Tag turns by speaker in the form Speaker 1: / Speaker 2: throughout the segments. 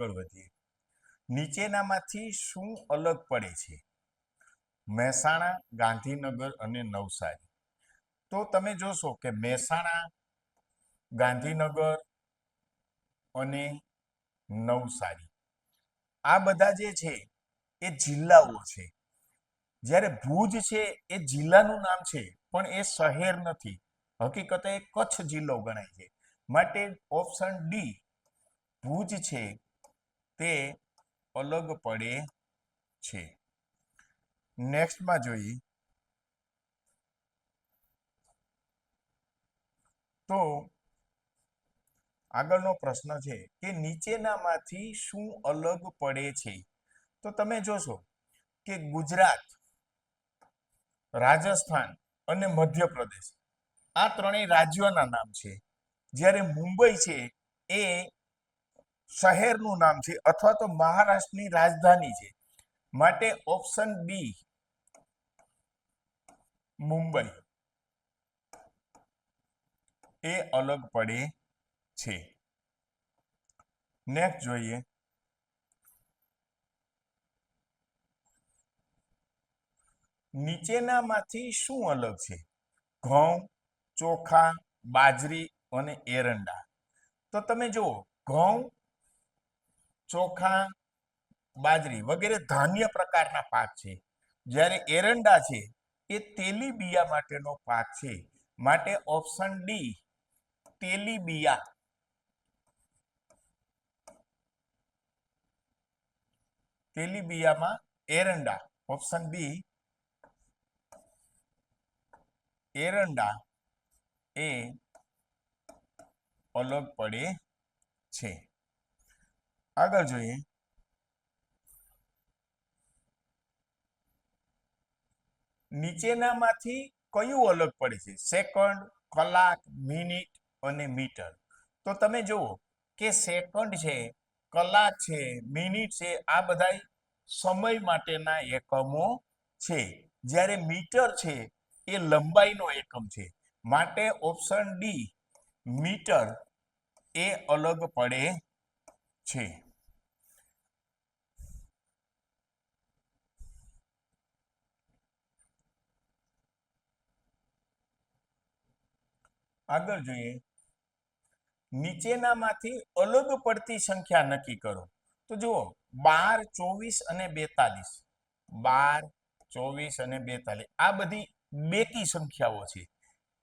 Speaker 1: આગળ વધીએ. નીચેનામાંથી શું અલગ પડે છે? મહેસાણા, ગાંધીનગર અને નવસારી. તો તમે જોશો કે મહેસાણા, ગાંધીનગર અને નવસારી. આ બધા જે છે, એ જિલ્લાઓ છે. જ્યારે ભુજ છે, એ જિલ્લાનું નામ છે, પણ એ શહેર નથી. હકીકતે કચ્છ જિલ્લો ગણાય છે. માટે ઓપ્શન ડી ભુજ છે. તે અલગ પડે છે. નેક્સ્ટમાં જોઈએ. તો આગળનો પ્રશ્ન છે કે નીચેનામાંથી શું અલગ પડે છે? તો તમે જોશો કે ગુજરાત, રાજસ્થાન અને મધ્યપ્રદેશ આ ત્રણેય રાજ્યોના નામ છે. જ્યારે મુંબઈ છે એ શહેરનું નામ છે અથવા તો મહારાષ્ટ્રની રાજધાની છે. માટે ઓપ્શન બી મુંબઈ. એ અલગ પડે છે. નેક્સ્ટ જોઈએ. નીચેનામાંથી શું અલગ છે? ઘઉં, ચોખા, બાજરી અને એરંડા. તો તમે જુઓ, ઘઉં ચોખા, બાજરી વગેરે ધાન્ય પ્રકારના પાક છે. જ્યારે એરંડા છે, એ તેલીબિયા માટેનો પાક છે. માટે ઓપ્શન ડી તેલીબિયા તેલીબિયામાં એરંડા, ઓપ્શન બી એરંડા એ અલગ પડે છે. આગળ જોઈએ. નીચેનામાંથી કયું અલગ પડે છે? સેકન્ડ, કલાક, મિનિટ અને મીટર. તો તમે જુઓ કે સેકન્ડ છે, કલાક છે, મિનિટ છે, આ બધા સમય માટેના એકમો છે. જ્યારે મીટર છે, એ લંબાઈનો એકમ છે. માટે ઓપ્શન ડી, મીટર એ અલગ પડે છે. આગળ જોઈએ. નીચેનામાંથી અલગ પડતી સંખ્યા નક્કી કરો. તો જુઓ, બાર, ચોવીસ અને બેતાલીસ. બાર, ચોવીસ અને બેતાલીસ. આ બધી બેકી સંખ્યાઓ છે.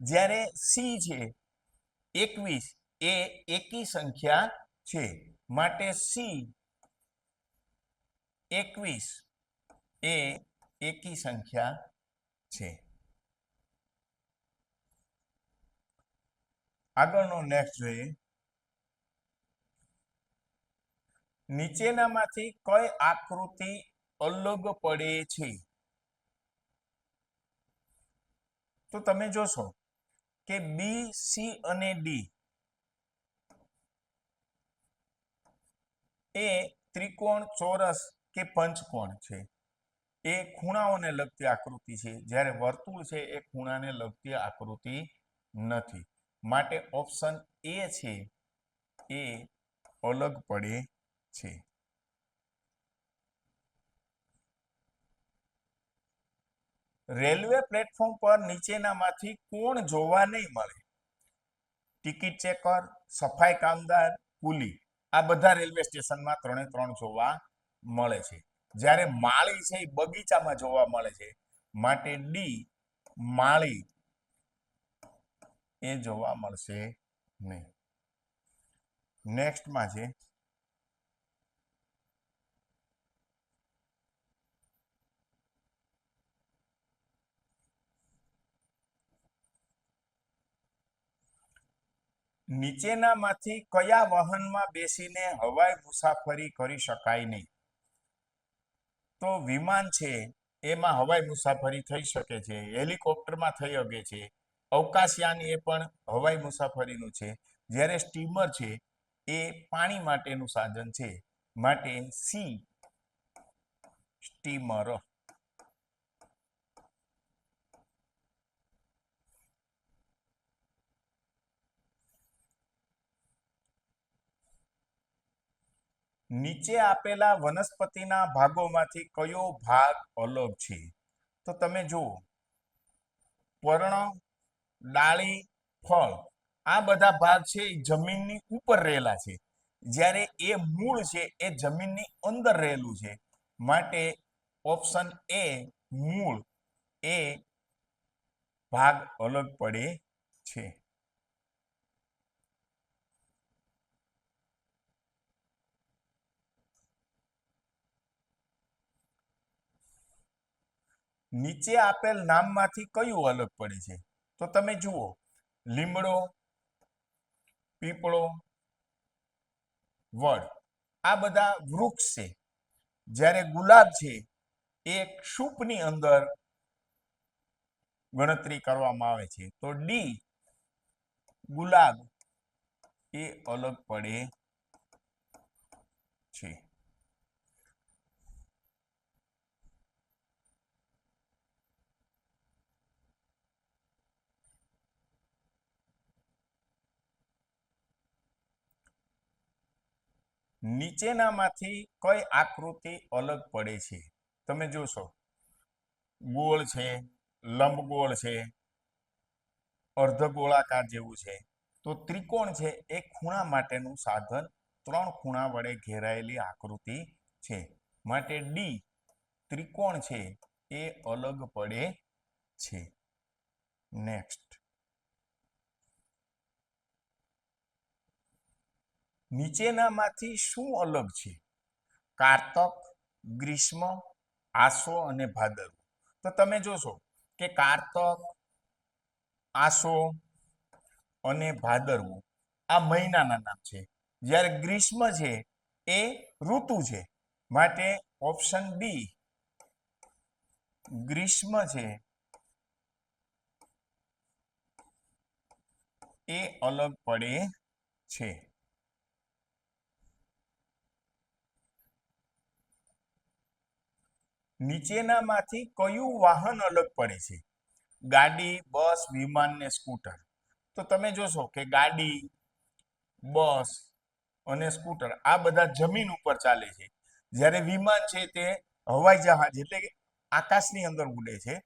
Speaker 1: જ્યારે સી છે, એકવીસ એ એકી સંખ્યા છે. માટે સી એકવીસ એ એકી સંખ્યા છે. આગળનો નેક્સ્ટ જોઈએ. નીચેનામાંથી કઈ આકૃતિ અલગ પડે છે? તો તમે જોશો કે બી સી અને ડી એ ત્રિકોણ ચોરસ કે પંચકોણ છે. એ ખૂણાઓને લગતી આકૃતિ છે. જ્યારે વર્તુળ છે, એ ખૂણાને લગતી આકૃતિ નથી. માટે ઓપ્શન એ છે, એ અલગ પડે છે. રેલવે પ્લેટફોર્મ પર નીચેનામાંથી કોણ જોવા નહીં મળે? ટિકિટ ચેકર, સફાઈ કામદાર, કુલી. આ બધા રેલવે સ્ટેશનમાં ત્રણે ત્રણ જોવા મળે છે. જ્યારે માળી છે, એ બગીચામાં જોવા મળે છે. માટે ડી માળી એ જોવા મળશે નહીં. નેક્સ્ટમાં છે નીચેનામાંથી કયા વાહનમાં બેસીને હવાઈ મુસાફરી કરી શકાય નહીં? તો વિમાન છે, એમાં હવાઈ મુસાફરી થઈ શકે છે, હેલિકોપ્ટરમાં થઈ શકે છે, અવકાશયાન એ પણ હવાઈ મુસાફરીનું છે. જ્યારે સ્ટીમર છે, એ પાણી માટેનું સાધન છે. માટે સી, સ્ટીમર. નીચે આપેલા વનસ્પતિના ભાગોમાંથી કયો ભાગ અલગ છે? તો તમે જુઓ. પર્ણ, ડાળી, ફળ, આ બધા ભાગ છે એ જમીનની ઉપર રહેલા છે. જ્યારે એ મૂળ છે એ જમીનની અંદર રહેલું છે. માટે ઓપ્શન એ મૂળ એ ભાગ અલગ પડે છે. નીચે આપેલ નામમાંથી કયું અલગ પડે છે? તો તમે જુઓ. લીમડો, પીપળો, વડ. આ બધા વૃક્ષ છે. જ્યારે ગુલાબ છે, એ સૂપની અંદર ગણતરી કરવામાં આવે છે. તો ડી ગુલાબ, એ અલગ પડે છે. નીચેનામાંથી કઈ આકૃતિ અલગ પડે છે? તમે જોશો. ગોળ છે, લંબગોળ છે, અર્ધગોળાકાર જેવું છે. તો ત્રિકોણ છે એ ખૂણા માટેનું સાધન ત્રણ ખૂણા વડે ઘેરાયેલી આકૃતિ છે. માટે ડી ત્રિકોણ છે એ અલગ પડે છે. નેક્સ્ટ નીચેનામાંથી શું અલગ છે? કારતક, ગ્રીષ્મ, આસો અને ભાદરવો. તો તમે જોશો કે કારતક, આસો અને ભાદરવો આ મહિનાના નામ છે. જ્યારે ગ્રીષ્મ છે એ ઋતુ છે. માટે ઓપ્શન બી, ગ્રીષ્મ છે એ અલગ પડે છે. નીચેનામાંથી કયું વાહન અલગ પડે છે? ગાડી, બસ, વિમાન ને સ્કૂટર. તો તમે જોશો કે ગાડી, બસ અને સ્કૂટર આ બધા જમીન ઉપર ચાલે છે. જ્યારે વિમાન છે તે હવાઈ જહાજ એટલે કે આકાશની અંદર ઉડે છે.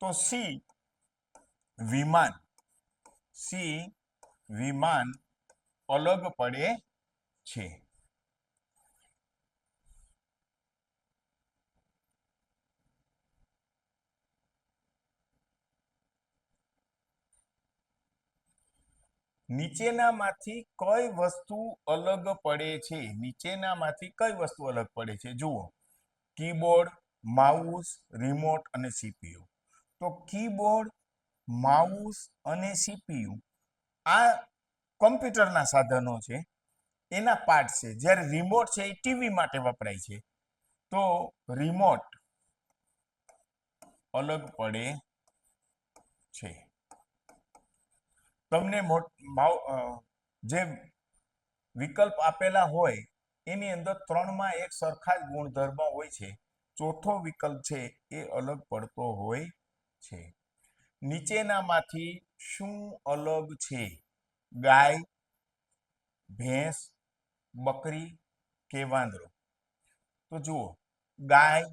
Speaker 1: તો સી વિમાન સી વિમાન અલગ પડે છે. નીચેનામાંથી કઈ વસ્તુ અલગ પડે છે? નીચેનામાંથી કઈ વસ્તુ અલગ પડે છે? જુઓ, કીબોર્ડ, માઉસ, રિમોટ અને સીપીયુ. તો કીબોર્ડ, માઉસ અને સીપીયુ આ કમ્પ્યુટરના સાધનો છે. એના પાર્ટ છે. જ્યારે રિમોટ છે, એ ટીવી માટે વપરાય છે. તો રિમોટ અલગ પડે છે. તમને જે વિકલ્પ આપેલા હોય, એની અંદર ત્રણમાં એક સરખા જ ગુણધર્મ હોય છે. ચોથો વિકલ્પ છે, એ અલગ પડતો હોય છે. નીચેનામાંથી શું અલગ છે? ગાય, ભેંસ, બકરી કે વાંદરો? તો જુઓ, ગાય,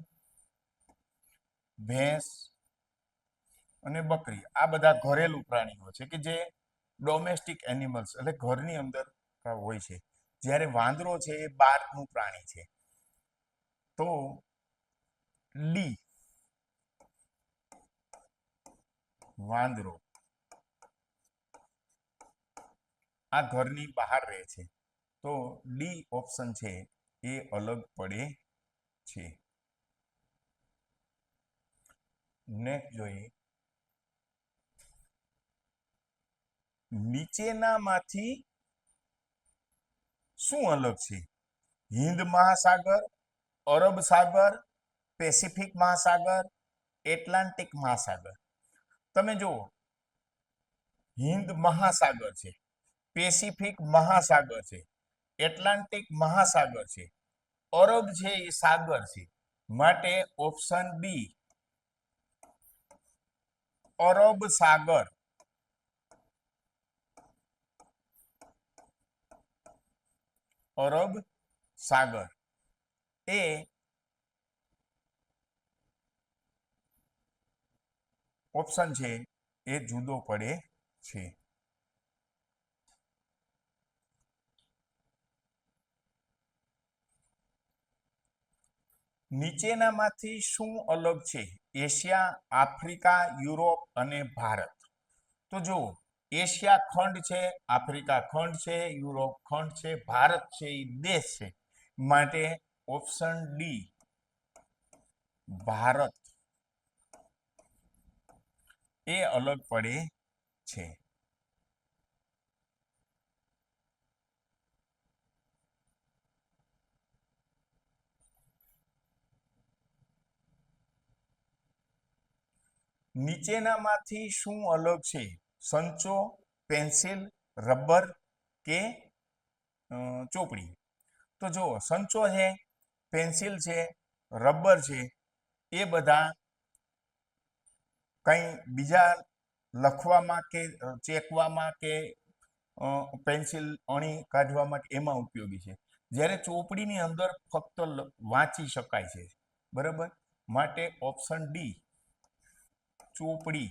Speaker 1: ભેંસ અને બકરી આ બધા ઘરેલું પ્રાણીઓ છે કે જે ડોમેસ્ટિક એનિમલ્સ એટલે ઘરની અંદર હોય છે. જ્યારે વાંદરો છે એ બહારનું પ્રાણી છે. તો ડી, વાંદરો. આ ઘરની બહાર રહે છે. તો ડી ઓપ્શન છે એ અલગ પડે છે. નેક્સ્ટ જોઈએ. નીચેનામાંથી શું અલગ છે? હિન્દ મહાસાગર, અરબ સાગર, પેસિફિક મહાસાગર, એટલાન્ટિક મહાસાગર. તમે જુઓ, હિન્દ મહાસાગર છે, પેસિફિક મહાસાગર છે, એટલાન્ટિક મહાસાગર છે, અરબ છે એ સાગર છે. માટે ઓપ્શન બી, અરબ સાગર. અરબ સાગર. એ ઓપ્શન છે, એ જુદો પડે છે. નીચેનામાંથી શું અલગ છે? એશિયા, આફ્રિકા, યુરોપ અને ભારત. તો જુઓ એશિયા ખંડ છે, આફ્રિકા ખંડ છે, યુરોપ ખંડ છે, ભારત છે એ દેશ છે. માટે ઓપ્શન ડી, ભારત. એ અલગ પડે છે. નીચેનામાંથી શું અલગ છે? સંચો, પેન્સિલ, રબર કે ચોપડી. તો જુઓ, સંચો છે, પેન્સિલ છે, રબર છે, એ બધા કંઈ બીજા લખવામાં કે ચેકવામાં કે પેન્સિલ અણી કાઢવામાં કે એમાં ઉપયોગી છે. જ્યારે ચોપડીની અંદર ફક્ત વાંચી શકાય છે. બરાબર? માટે ઓપ્શન ડી, ચોપડી.